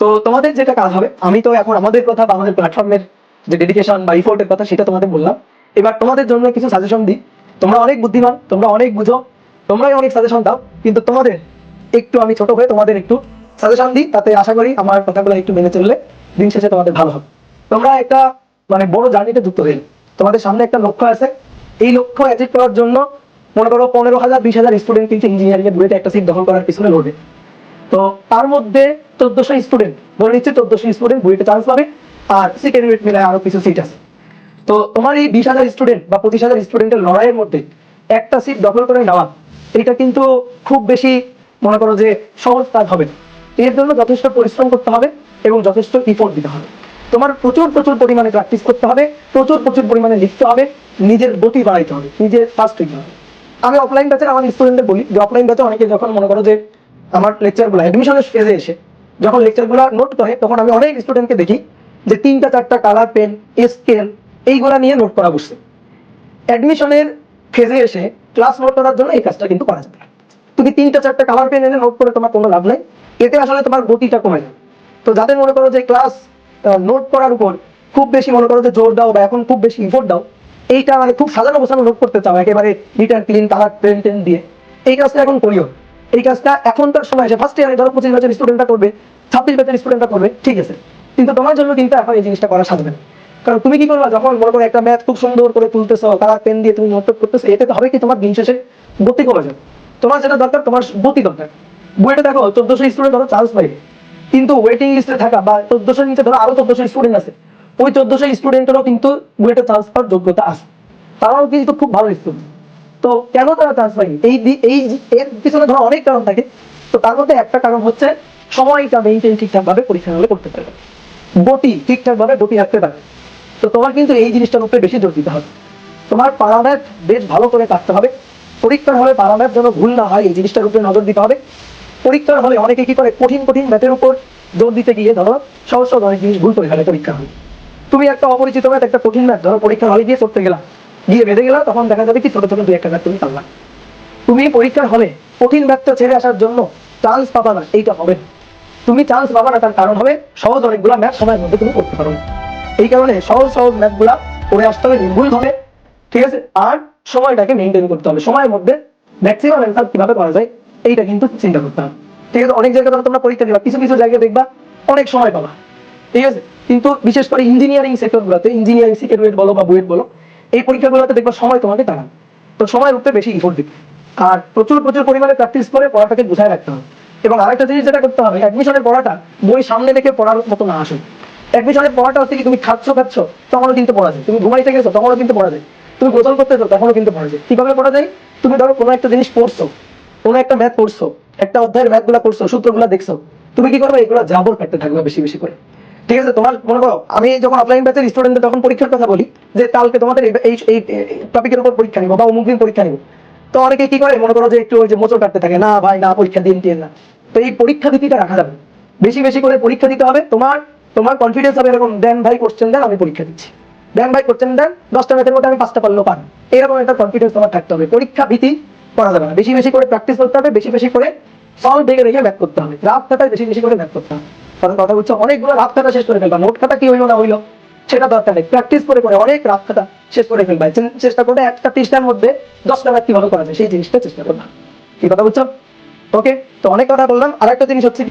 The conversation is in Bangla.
তো তোমাদের যেটা কাজ হবে, আমি তো এখন আমাদের কথা বা আমাদের প্ল্যাটফর্মের যে ডেডিকেশন বা ইফোর্টের কথা সেটা তোমাদের বললাম। এবার তোমাদের জন্য কিছু সাজেশন দিই। তোমরা অনেক বুদ্ধিমান, তোমরা অনেক বুঝো, তোমরাই অনেক সাজেশন দাও, কিন্তু তোমাদের একটু আমি ছোট হয়ে তোমাদের একটু সাজেশন দিই, তাতে আশা করি আমার কথাগুলো একটু মেনে চললে দিন শেষে তোমাদের ভালো হবে। তোমরা একটা মানে বড় জার্নিতে যুক্ত হয়ে তোমাদের সামনে একটা লক্ষ্য আছে। এই লক্ষ্য অ্যাচিভ করার জন্য মনে করো পনেরো হাজার, বিশ হাজার স্টুডেন্ট কিন্তু ইঞ্জিনিয়ারিং এর একটা সিট দখল করার পিছনে লড়বে। তো তার মধ্যে চোদ্দশো স্টুডেন্ট ধরে নিচ্ছে চোদ্দশো স্টুডেন্ট বুয়েটে চান্স পাবে, আর সেকেন্ড ওয়েট মিলায় আরও কিছু সিট আছে। তো তোমার এই বিশ হাজার স্টুডেন্ট বা পঁচিশ হাজার স্টুডেন্টের লড়াইয়ের মধ্যে একটা সিট দখল করে নেওয়া এটা কিন্তু খুব বেশি মনে করো যে সহজ কাজ হবে এর জন্য যথেষ্ট পরিশ্রম করতে হবে এবং যথেষ্ট ইফোর্ট দিতে হবে। তোমার প্রচুর প্রচুর পরিমাণে প্র্যাকটিস করতে হবে, প্রচুর প্রচুর পরিমাণে লিখতে হবে, নিজের গতি বাড়াইতে হবে, নিজের ফার্স্ট হবে। আমি অফলাইন ব্যাচে আমার স্টুডেন্টদের বলি যে অফলাইন ব্যাচে অনেকে যখন মনে করো যে আমার লেকচারগুলো অ্যাডমিশনের ফেজে এসে, যখন লেকচারগুলো নোট করে, তখন আমি অনেক স্টুডেন্টকে দেখি যে তিনটা, চারটা কালার পেন স্কেল এইগুলা নিয়ে নোট করা বসছে। অ্যাডমিশনের ফেজে এসে ক্লাস নোট করার জন্য এই কাজটা কিন্তু করা যাবে। তুমি তিনটা, চারটা কালার পেন এনে নোট করে তোমার কোনো লাভ নাই। এতে আসলে তোমার গতিটা কমে যাবে। তো যাদের মনে করো যে ক্লাস নোট করার উপর খুব বেশি মনে করো যে জোর দাও বা এখন খুব বেশি ইফোর্ট দাও, এইটা মানে খুব সাজানো গোছানো নোট করতে চাও, একেবারে neat and clean colour pen ten দিয়ে। এই কাজটা এখন করিও। এই কাজটা এখনকার সময় এসে ফার্স্ট ইয়ারে ধরো পঁচিশ বছর স্টুডেন্টরা করবে, ছাব্বিশ বছর স্টুডেন্টরা করবে, ঠিক আছে। কিন্তু তোমার জন্য কিন্তু এখন এই জিনিসটা করা সাজবে কারণ তুমি কি করবা, যখন মনে করো একটা ম্যাথ খুব সুন্দর করে তুলতেছো কালার পেন দিয়ে তুমি নোট করতেছো এতে হবে কি তোমার দিন শেষে গতি কমে যাবে তোমার যেটা দরকার, তোমার গতি দরকার। বইটা দেখো, চোদ্দশো স্টুডেন্ট ধরো চান্স পাইবে। কিন্তু ওয়েটিং লিস্টে থাকা বা চোদ্দশো নিচে ধরো আরও চোদ্দশো স্টুডেন্ট আছে, ওই চোদ্দশো স্টুডেন্টেরও কিন্তু বুয়েটে চান্স পাওয়ার যোগ্যতা আছে। তারাও কিন্তু খুব ভালো স্টুডেন্ট তো কেন তারা চান্স পায়নি? এই এই এর পিছনে ধরো অনেক কারণ থাকে। তো তার মধ্যে একটা কারণ হচ্ছে, সময়টা মেনটেন ঠিকঠাক ভাবে পরীক্ষা হলে করতে পারবে। গতি ঠিকঠাক ভাবে গতি রাখতে পারবে। তো তোমার কিন্তু এই জিনিসটার উপরে বেশি জোর দিতে হবে। তোমার প্যারাম্যাথ বেশ ভালো করে কাটতে হবে। পরীক্ষার হলে প্যারাম্যাথ যেন ভুল না হয়, এই জিনিসটার উপরে নজর দিতে হবে। পরীক্ষার হলে অনেকে কি করে, কঠিন কঠিন ম্যাথের উপর জোর দিতে গিয়ে ধরো, সহজ সহজ অনেক জিনিস ভুল করে ফেলে পরীক্ষা হলে। তুমি একটা অপরিচিত ম্যাথ একটা কঠিন ম্যাথ ধরো, পরীক্ষার হলে গিয়ে করতে গেলা। গিয়ে বেঁধে গেলা, তখন দেখা যাবে কি ছোট ছোট দুই একটা ম্যাথ তুমি পারলা তুমি পরীক্ষার হলে কঠিন ম্যাথটা ছেড়ে আসার জন্য চান্স পাবা না, এইটা হবে তুমি চান্স পাবা না, তার কারণ হবে সহজ অনেকগুলা ম্যাথ সময়ের মধ্যে তুমি করতে পারো। এই কারণে সহজ সহজ ম্যাথগুলা করে আসতে হবে, নির্ভুল হবে ঠিক আছে? আর সময়টাকে মেনটেন করতে হবে। সময়ের মধ্যে ম্যাক্সিমাম অ্যান্সার কীভাবে করা যায়, এইটা কিন্তু চিন্তা করতে হবে। ঠিক আছে? অনেক জায়গায় তোমরা পরীক্ষা দিবা, কিছু কিছু জায়গায় দেখবা অনেক সময় পাবা। ঠিক আছে? কিন্তু বিশেষ করে ইঞ্জিনিয়ারিং সেক্টরগুলোতে ইঞ্জিনিয়ারিং সিকেট বলো বা বুয়েট বলো এই পরীক্ষাগুলোতে দেখবা, সময় তোমাকে টাকা তো সময়ের উপরে বেশি ইফোর্ট দিবে আর প্রচুর প্রচুর পরিমাণে প্র্যাকটিস করে পড়াটাকে বুঝায় রাখতে হবে। এবং আরেকটা জিনিস যেটা করতে হবে অ্যাডমিশনের পড়াটা বই সামনে রেখে পড়ার মতো না আসে অ্যাডমিশনের পড়াটা হচ্ছে কি, তুমি খাচ্ছ খাচ্ছ, তখনও কিন্তু পড়া যায়। তুমি ঘুমাইতে গেছো, তখনও কিন্তু পড়া যায়। তুমি গোসল করতেছো তখনও কিন্তু পড়া যায়। কীভাবে পড়া যায়? তুমি ধরো কোনো একটা জিনিস পড়ছো, কোনো একটা ম্যাথ পড়ছো, একটা অধ্যায়ের ম্যাথগুলা করছ সূত্রগুলা দেখছ। তুমি কি করবে? এগুলো জাবর কাটতে থাকবে বেশি বেশি করে। ঠিক আছে, তোমার, মনে করো, আমি যখন অফলাইন ব্যাচের স্টুডেন্টদের তখন পরীক্ষার কথা বলি, যে কালকে তোমাদের এই- এই টপিকের উপর পরীক্ষা নিবো বা অমুক দিন পরীক্ষা নিবো। তো অনেকে কি করে, মনে করো যে একটু ওই যে মোচড় কাটতে থাকে, না ভাই, না, পরীক্ষা দিন দিন না। তো এই পরীক্ষা দিতিটা রাখা যাবে বেশি বেশি করে পরীক্ষা দিতে হবে। তোমার তোমার কনফিডেন্স হবে এরকম, দেন ভাই কোশ্চেন দেন, আমি পরীক্ষা দিচ্ছি। দেন ভাই কোশ্চেন দেন, দশটা ম্যাথের মধ্যে আমি পাঁচটা পারলেও পারব। এরকম একটা কনফিডেন্স তোমার থাকতে হবে। পরীক্ষা ভীতি করা যাবে না। বেশি বেশি করে প্র্যাকটিস করতে হবে, বেশি বেশি করে সলভ দেখে দেখে ম্যাথ করতে হবে। রাত খাতায় বেশি বেশি করে ম্যাথ করতে হবে। কারণ কথা হচ্ছে অনেকগুলো রাত খাতা শেষ করে ফেলবা। নোট খাতা কি হইল না হইল, সেটা দরকার নেই। প্র্যাকটিস করে করে অনেক রাত খাতা শেষ করে ফেলবা। চেষ্টা করবে একটা পৃষ্ঠার মধ্যে দশটা রাত কীভাবে করা যায় সেই জিনিসটা চেষ্টা করবা। কি কথা বলছো? ওকে তো অনেক কথা বললাম। আর একটা জিনিস হচ্ছে